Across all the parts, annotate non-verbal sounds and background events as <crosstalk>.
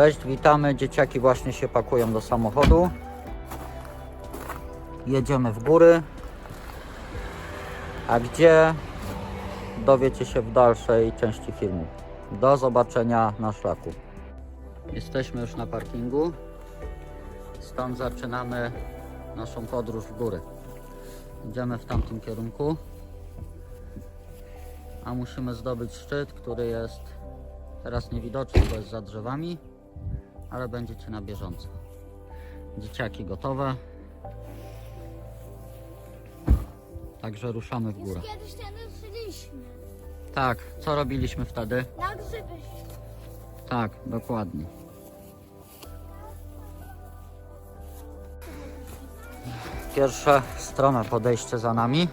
Cześć, witamy. Dzieciaki właśnie się pakują do samochodu. Jedziemy w góry. A gdzie dowiecie się w dalszej części filmu. Do zobaczenia na szlaku. Jesteśmy już na parkingu. Stąd zaczynamy naszą podróż w góry. Idziemy w tamtym kierunku. A musimy zdobyć szczyt, który jest teraz niewidoczny, bo jest za drzewami, ale będziecie na bieżąco. Dzieciaki gotowe. Także ruszamy w górę. Już kiedyś ten ruszyliśmy. Tak, co robiliśmy wtedy? Na grzyby. Tak, dokładnie. Pierwsze strome podejście za nami.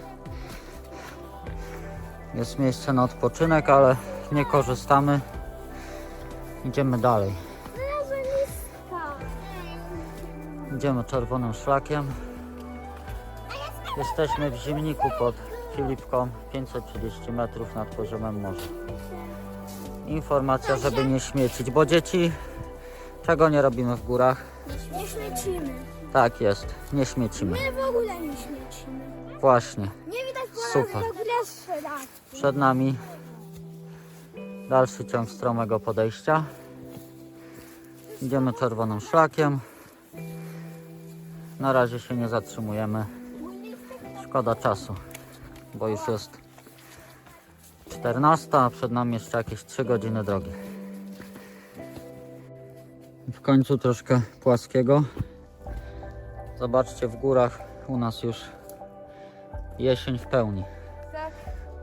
Jest miejsce na odpoczynek, ale nie korzystamy. Idziemy dalej. Idziemy czerwonym szlakiem. Jesteśmy w Zimniku pod Filipką, 530 metrów nad poziomem morza. Informacja, żeby nie śmiecić, bo dzieci czego nie robimy w górach? Nie śmiecimy. Tak jest, nie śmiecimy. My w ogóle nie śmiecimy. Właśnie, Nie widać Super. przed nami dalszy ciąg stromego podejścia. Idziemy czerwonym szlakiem. Na razie się nie zatrzymujemy. Szkoda czasu, bo już jest 14, a przed nami jeszcze jakieś 3 godziny drogi. W końcu troszkę płaskiego. Zobaczcie, w górach u nas już jesień w pełni.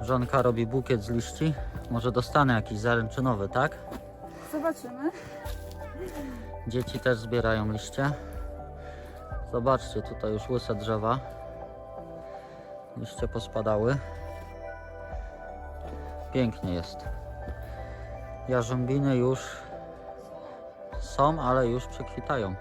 Żonka robi bukiet z liści. Może dostanę jakiś zaręczynowy, tak? zobaczymy. Dzieci też zbierają liście. Zobaczcie, tutaj już łyse drzewa. Liście pospadały. Pięknie jest. Jarząbiny już są, ale już przekwitają.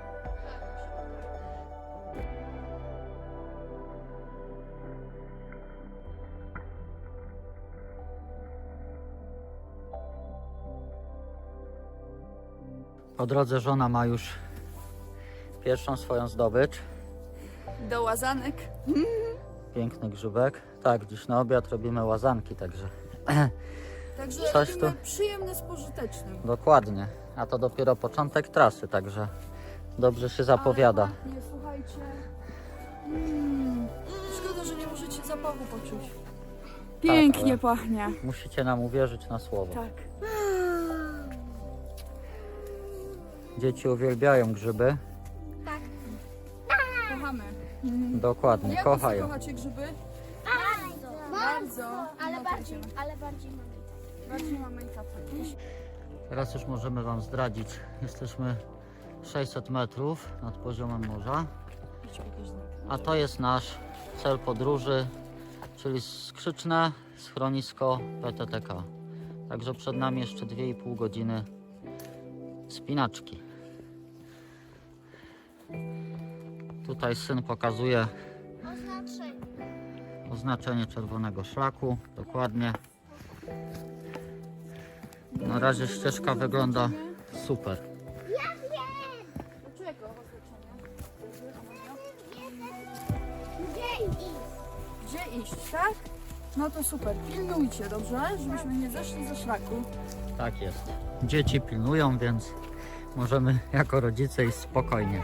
Po drodze żona ma już pierwszą swoją zdobycz. Do łazanek. Piękny grzybek. Tak, dziś na obiad robimy łazanki, także <clears throat> Także Coś tu- przyjemne z pożytecznym. dokładnie. A to dopiero początek trasy, także dobrze się zapowiada. Pachnie, słuchajcie. Mm. Szkoda, że nie możecie zapachu poczuć. Pięknie ale- pachnie. Musicie nam uwierzyć na słowo. Tak. Dzieci uwielbiają grzyby. Kochamy. Dokładnie, Jak kochają. kochacie grzyby? Bardzo. Bardzo. Ale No, bardziej, ale bardziej mamy. Bardziej mamy i tatę. Teraz już możemy Wam zdradzić. Jesteśmy 600 metrów nad poziomem morza. A to jest nasz cel podróży, czyli skrzyczne schronisko PTTK. Także przed nami jeszcze 2,5 godziny spinaczki. Tutaj syn pokazuje Oznaczenie. czerwonego szlaku. Dokładnie. Na razie ścieżka wygląda super. Czego oznaczenia? Gdzie iść? Gdzie iść, tak? No to super. Pilnujcie, dobrze? Żebyśmy nie zeszli ze szlaku. Tak jest. Dzieci pilnują, więc możemy jako rodzice iść spokojnie.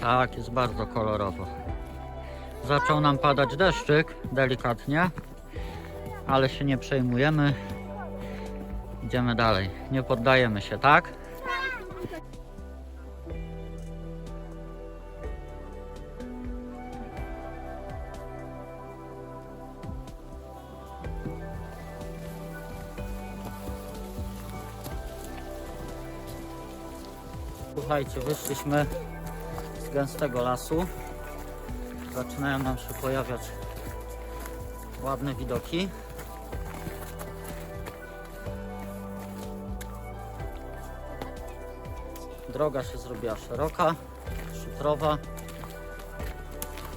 Tak, jest bardzo kolorowo. Zaczął nam padać deszczyk, delikatnie, ale się nie przejmujemy. Idziemy dalej. Nie poddajemy się, tak? Słuchajcie, wyszliśmy z gęstego lasu. Zaczynają nam się pojawiać ładne widoki. Droga się zrobiła szeroka, szutrowa,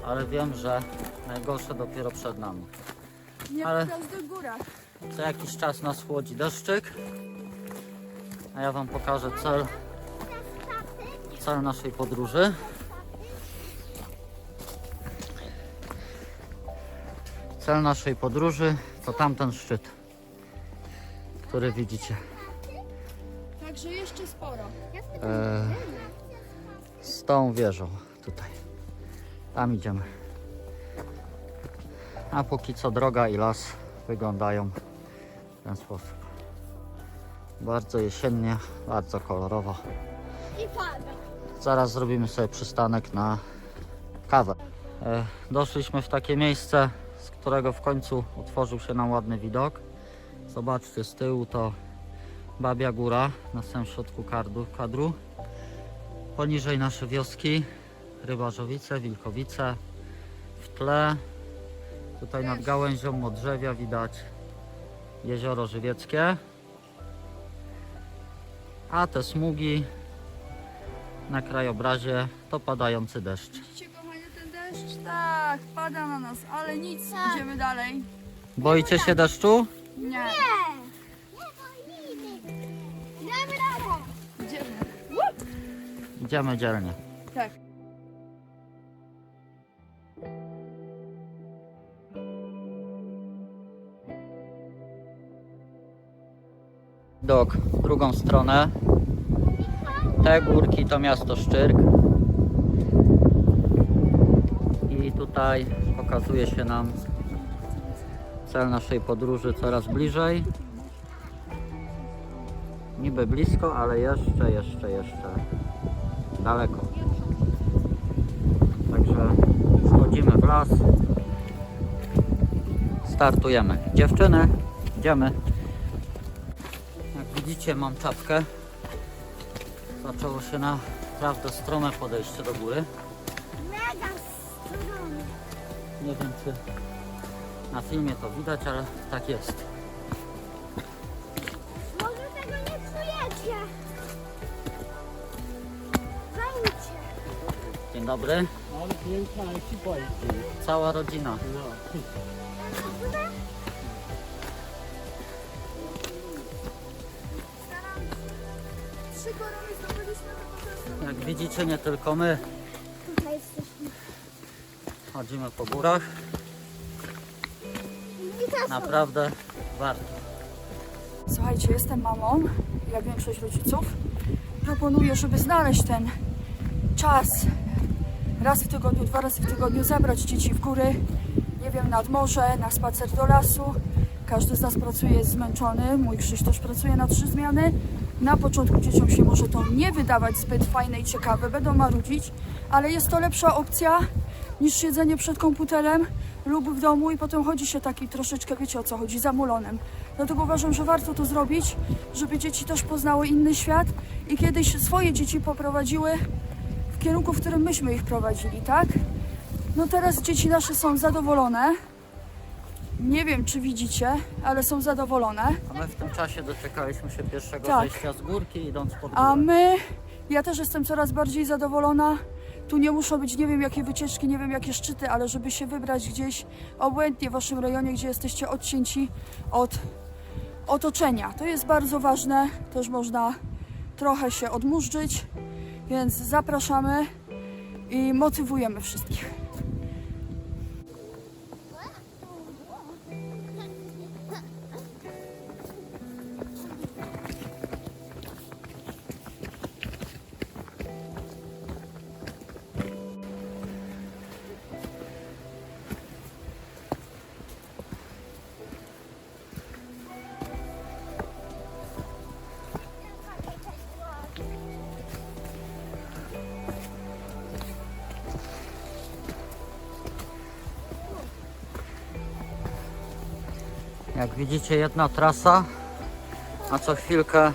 ale wiem, że najgorsze dopiero przed nami. Nie Ale-. Co jakiś czas nas chłodzi deszczyk, a A ja Wam pokażę cel, cel naszej podróży. Cel naszej podróży to tamten szczyt, który widzicie. Także jeszcze sporo. E, z tą wieżą tutaj. Tam idziemy. A póki co droga i las wyglądają w ten sposób. Bardzo jesiennie, bardzo kolorowo. I pada. Zaraz zrobimy sobie przystanek na kawę. E, Doszliśmy w takie miejsce, z którego w końcu utworzył się nam ładny widok. Zobaczcie, z tyłu to Babia Góra na samym środku kadru. kadru. Poniżej nasze wioski, Rybarzowice, Wilkowice. W tle, tutaj nad gałęzią Modrzewia widać jezioro Żywieckie. A te smugi na krajobrazie to padający deszcz. Deszcz? Tak, pada na nas, ale nic, Tak. idziemy dalej. Boicie się deszczu? Nie, Nie. Nie boimy. Damy radę. idziemy. Idziemy dzielnie. Tak. Dok, w drugą stronę. Te górki to miasto Szczyrk. I tutaj pokazuje się nam cel naszej podróży coraz bliżej. Niby blisko, ale jeszcze, jeszcze, jeszcze daleko. Także wchodzimy w las. Startujemy. Dziewczyny, idziemy. Jak widzicie mam czapkę. Zaczęło się naprawdę strome podejście do góry. Nie wiem czy na filmie to widać, ale tak jest. Może tego nie czujecie. Zajmijcie. Dzień dobry. Ale piękna, ci boi. Cała rodzina. No. Jak widzicie nie tylko my. Chodzimy po górach. Naprawdę warto. Słuchajcie, jestem mamą, jak większość rodziców. Proponuję, żeby znaleźć ten czas raz w tygodniu, dwa razy w tygodniu, zabrać dzieci w góry, nie wiem, nad morze, na spacer do lasu. Każdy z nas pracuje jest zmęczony, mój Krzysztof pracuje na trzy zmiany. Na początku dzieciom się może to nie wydawać zbyt fajne i ciekawe, będą marudzić, ale jest to lepsza opcja niż siedzenie przed komputerem lub w domu i potem chodzi się taki troszeczkę, wiecie o co chodzi, zamulonym. Dlatego uważam, że warto to zrobić, żeby dzieci też poznały inny świat i kiedyś swoje dzieci poprowadziły w kierunku, w którym myśmy ich prowadzili, tak? No teraz dzieci nasze są zadowolone. Nie wiem, czy widzicie, ale są zadowolone. A my w tym czasie doczekaliśmy się pierwszego Tak. zejścia z górki idąc pod A górę. my, ja też jestem coraz bardziej zadowolona. Tu nie muszą być nie wiem jakie wycieczki, nie wiem jakie szczyty, ale żeby się wybrać gdzieś obłędnie w waszym rejonie, gdzie jesteście odcięci od otoczenia. To jest bardzo ważne, też można trochę się odmurzyć, więc zapraszamy i motywujemy wszystkich. Jak widzicie jedna trasa, a co chwilkę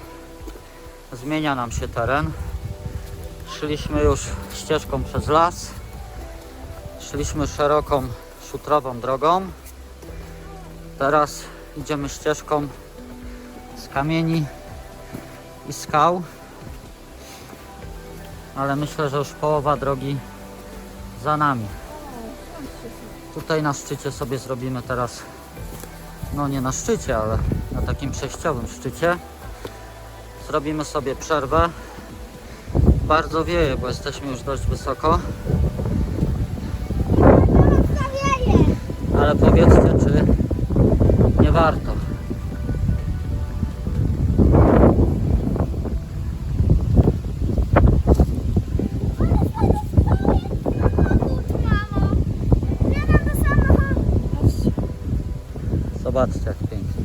zmienia nam się teren. Szliśmy już ścieżką przez las. Szliśmy szeroką, szutrową drogą. Teraz idziemy ścieżką z kamieni i skał. Ale myślę, że już połowa drogi za nami. Tutaj na szczycie sobie zrobimy teraz no nie na szczycie, ale na takim przejściowym szczycie Zrobimy sobie przerwę. Bardzo wieje, bo jesteśmy już dość wysoko. Ale powiedzcie, czy nie warto. Zobaczcie, jak pięknie.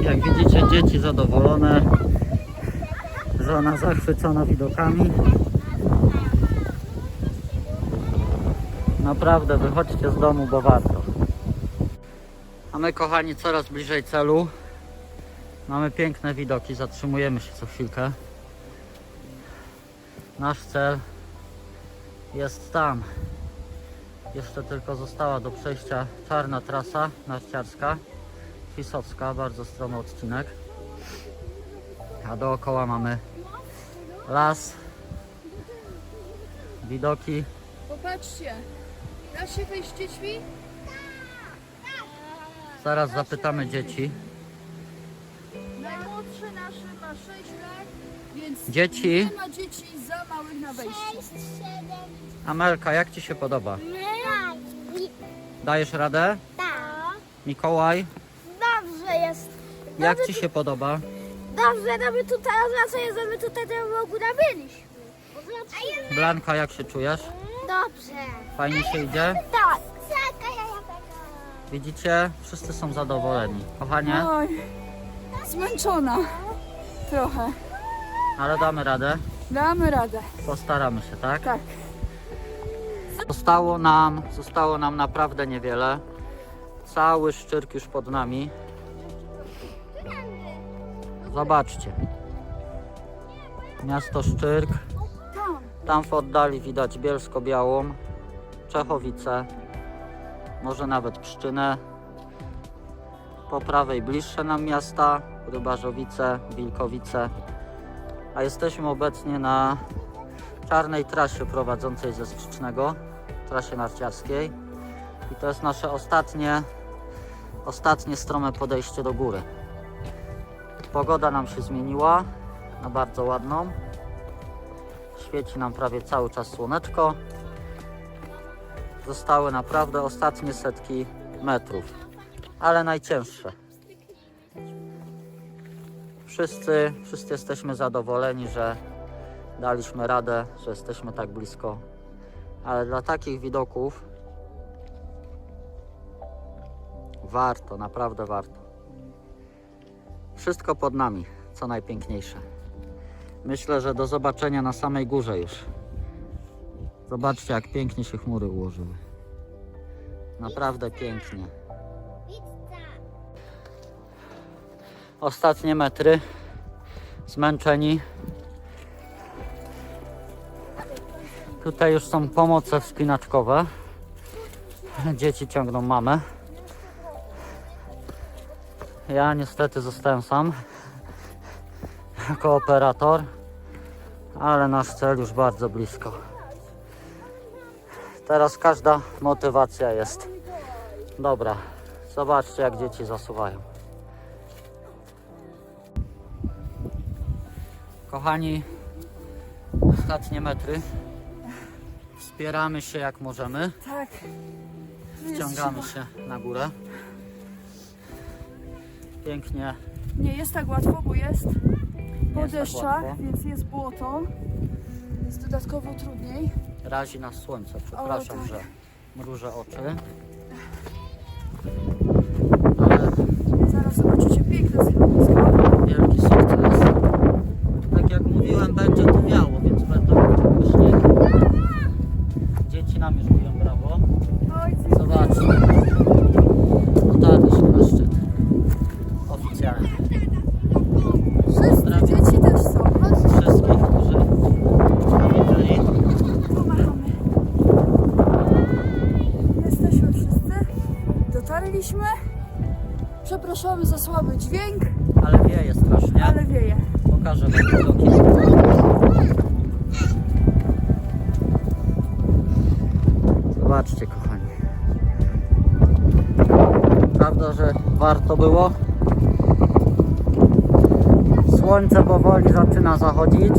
Jak widzicie, dzieci zadowolone. Żona zachwycona widokami. Naprawdę, wychodźcie z domu, bo warto. Kochani, coraz bliżej celu. Mamy piękne widoki, zatrzymujemy się co chwilkę. Nasz cel jest tam. Jeszcze tylko została do przejścia czarna trasa narciarska. Pisowska, bardzo stromy odcinek. A dookoła mamy las, widoki. Popatrzcie. Da się wejść? Zaraz zapytamy dzieci. Najmłodszy naszy ma 6 lat, więc Dzieci, nie ma dzieci za małych na siedem. Amelka, jak Ci się podoba? Dajesz radę? Tak. Mikołaj, Dobrze jest. jak Ci się podoba? Dobrze, no my tutaj odwracając, że my tutaj w ogóle byliśmy. Blanka, jak się czujesz? Dobrze. Fajnie się idzie? Tak. Widzicie? Wszyscy są zadowoleni. Kochanie, Oj, zmęczona. Trochę. ale damy radę. Damy radę. Postaramy się, tak? Tak. Zostało nam, zostało nam naprawdę niewiele. Cały szczyrk już pod nami. Zobaczcie. Miasto Szczyrk. Tam. Tam w oddali widać Bielsko-Białą, Czechowice, może nawet Pszczynę. Po prawej bliższe nam miasta, Rybarzowice, Wilkowice. A jesteśmy obecnie na czarnej trasie prowadzącej ze Skrzycznego, trasie narciarskiej. I to jest nasze ostatnie, ostatnie strome podejście do góry. Pogoda nam się zmieniła na bardzo ładną. Świeci nam prawie cały czas słoneczko. Zostały naprawdę ostatnie setki metrów, ale najcięższe. Wszyscy, wszyscy jesteśmy zadowoleni, że daliśmy radę, że jesteśmy tak blisko. Ale dla takich widoków warto, naprawdę warto. Wszystko pod nami, co najpiękniejsze. Myślę, że do zobaczenia na samej górze już. Zobaczcie, jak pięknie się chmury ułożyły. Naprawdę pięknie. Ostatnie metry. Zmęczeni. Tutaj już są pomoce wspinaczkowe. Dzieci ciągną mamę. Ja niestety zostałem sam jako operator, ale nasz cel już bardzo blisko. Teraz każda motywacja jest dobra. Zobaczcie, jak dzieci zasuwają. Kochani, ostatnie metry. Wspieramy się jak możemy. Tak. Wciągamy się na górę. Pięknie. Nie jest tak łatwo, bo jest po tak deszczach, więc jest błoto. Jest dodatkowo trudniej. Razi nas słońce. Przepraszam, tak. że mrużę oczy. Ale Zaraz zobaczycie piękne schronisko. wielki sukces. Tak jak mówiłem, będzie tu wiało, więc będą śniegi. Dzieci nam już mówią brawo. Oj, Zobaczcie. Warto było? Słońce powoli zaczyna zachodzić.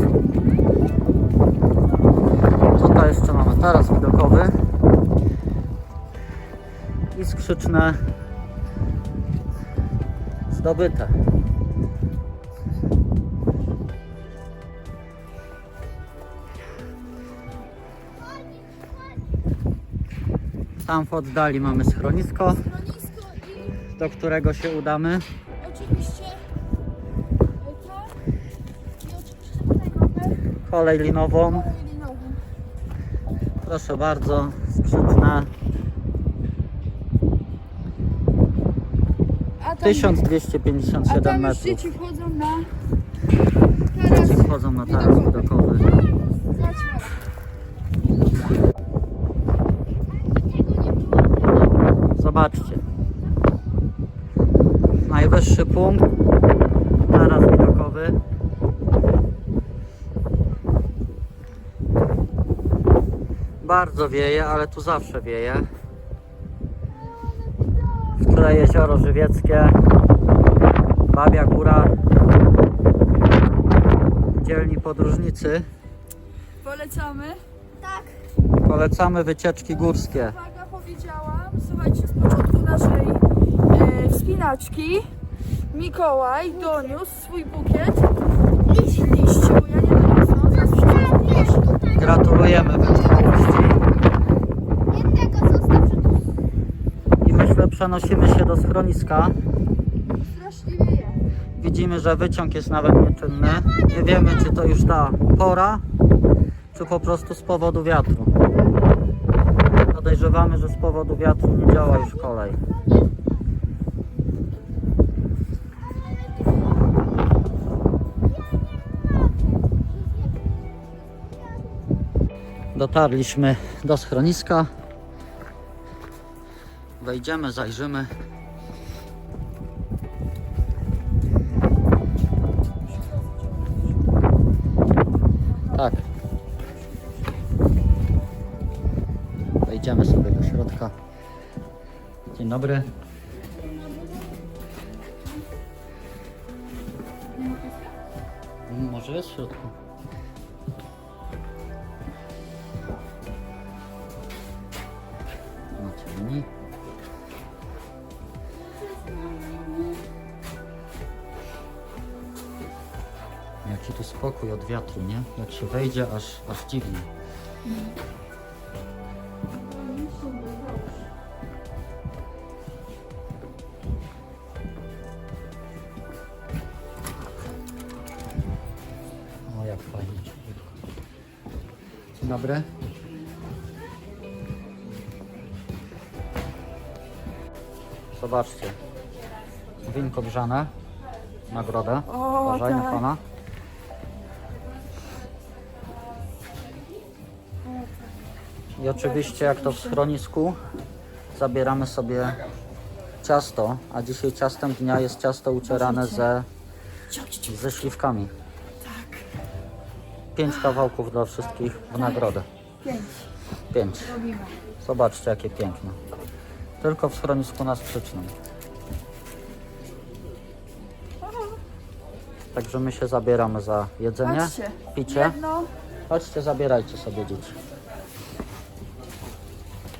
To jeszcze mamy? Teraz widokowy. I skrzyczne zdobyte. Tam w oddali mamy schronisko, do którego się udamy. oczywiście e, to. I oczywiście tutaj mamy Kolej linową. kolej linową. Proszę bardzo, skrzyczne. A tam, a 1257 tam już metrów. dzieci wchodzą na taras Dzieci wchodzą na taras widokowy. Zobaczcie. Najwyższy punkt. Taras widokowy. Bardzo wieje, ale tu zawsze wieje. W tle jezioro żywieckie. Babia Góra. Dzielni podróżnicy. polecamy. Tak. Polecamy wycieczki górskie. Uwaga, powiedziałam, słuchajcie, z początku naszej e, wspinaczki Mikołaj doniósł swój bukiet liści, liści bo ja nie doniosłam. Gratulujemy wytrwałości. Jednego zostaw, że tu I myślę przenosimy się do schroniska. Widzimy, że wyciąg jest nawet nieczynny. Nie wiemy, czy to już ta pora, czy po prostu z powodu wiatru. Podejrzewamy, że z powodu wiatru nie działa już kolej. Dotarliśmy do schroniska. Wejdziemy, zajrzymy. Tak. Wejdziemy sobie do środka. Dzień dobry. Może jest w środku. Wiatru, nie? Jak się wejdzie, aż, aż dziwnie. O, jak fajnie. Dzień dobry. Zobaczcie. Winko grzane. Nagrodę. O, Uważaj na tak. pana. I oczywiście jak to w schronisku zabieramy sobie ciasto, a dzisiaj ciastem dnia jest ciasto ucierane ze, ze śliwkami. Tak, Pięć kawałków dla wszystkich w nagrodę. pięć Pięć. Zobaczcie jakie piękne. Tylko w schronisku na Skrzycznym. Także my się zabieramy za jedzenie, picie. Chodźcie, zabierajcie sobie dzieci.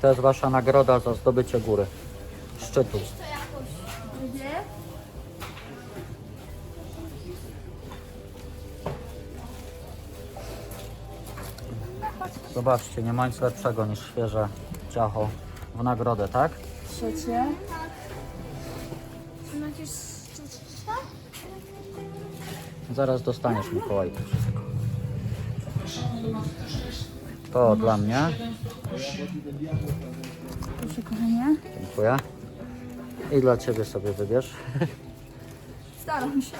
To jest wasza nagroda za zdobycie góry. Szczytu. drugie. Zobaczcie, nie ma nic lepszego niż świeże ciacho w nagrodę, tak? Trzecie. Zaraz dostaniesz Mikołaj to dla mnie. Proszę kochanie. Dziękuję. I dla ciebie sobie wybierz. Staram się.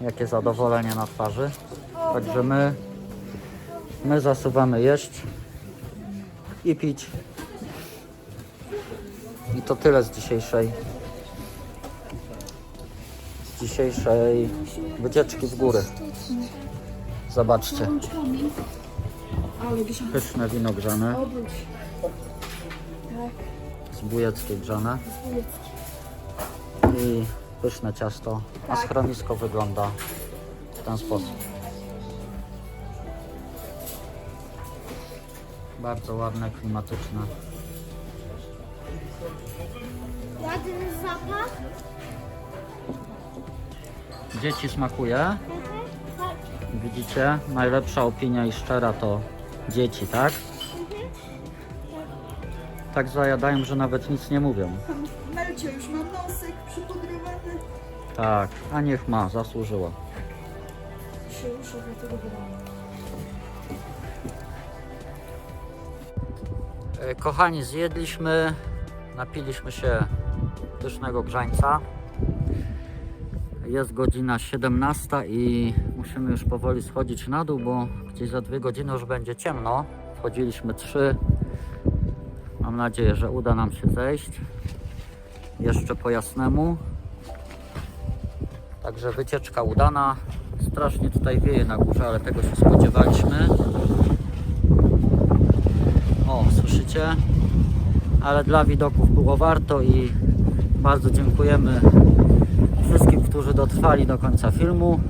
Jakie zadowolenie na twarzy. Także my, my zasuwamy jeść i pić. I to tyle z dzisiejszej z dzisiejszej wycieczki w góry. Zobaczcie, Ale grzane. pyszne wino grzane, Obróć. z bujeckiej grzane i pyszne ciasto, a schronisko wygląda w ten sposób. Bardzo ładne, klimatyczne. Ładny zapach. Dzieci smakuje. Tak. Widzicie, najlepsza opinia i szczera to dzieci, tak? Tak zajadają, że nawet nic nie mówią. Melcia już ma nosek przypudrowany. Tak, a niech ma, zasłużyła. Się ruszę do tego wydaje. E, Kochani, zjedliśmy, napiliśmy się pysznego grzańca. Jest godzina 17 i musimy już powoli schodzić na dół, bo gdzieś za dwie godziny już będzie ciemno. Wchodziliśmy trzy. Mam nadzieję, że uda nam się zejść jeszcze po jasnemu. Także wycieczka udana. Strasznie tutaj wieje na górze, ale tego się spodziewaliśmy. O, słyszycie? Ale dla widoków było warto i bardzo dziękujemy którzy dotrwali do końca filmu.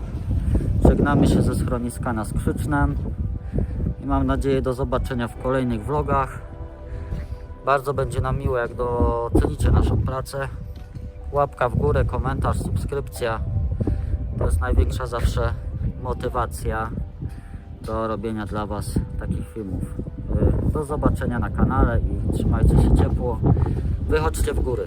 Żegnamy się ze schroniska na Skrzycznem i mam nadzieję do zobaczenia w kolejnych vlogach. Bardzo będzie nam miło, jak docenicie naszą pracę. Łapka w górę, komentarz, subskrypcja. To jest największa zawsze motywacja do robienia dla Was takich filmów. Y, Do zobaczenia na kanale i trzymajcie się ciepło. Wychodźcie w góry.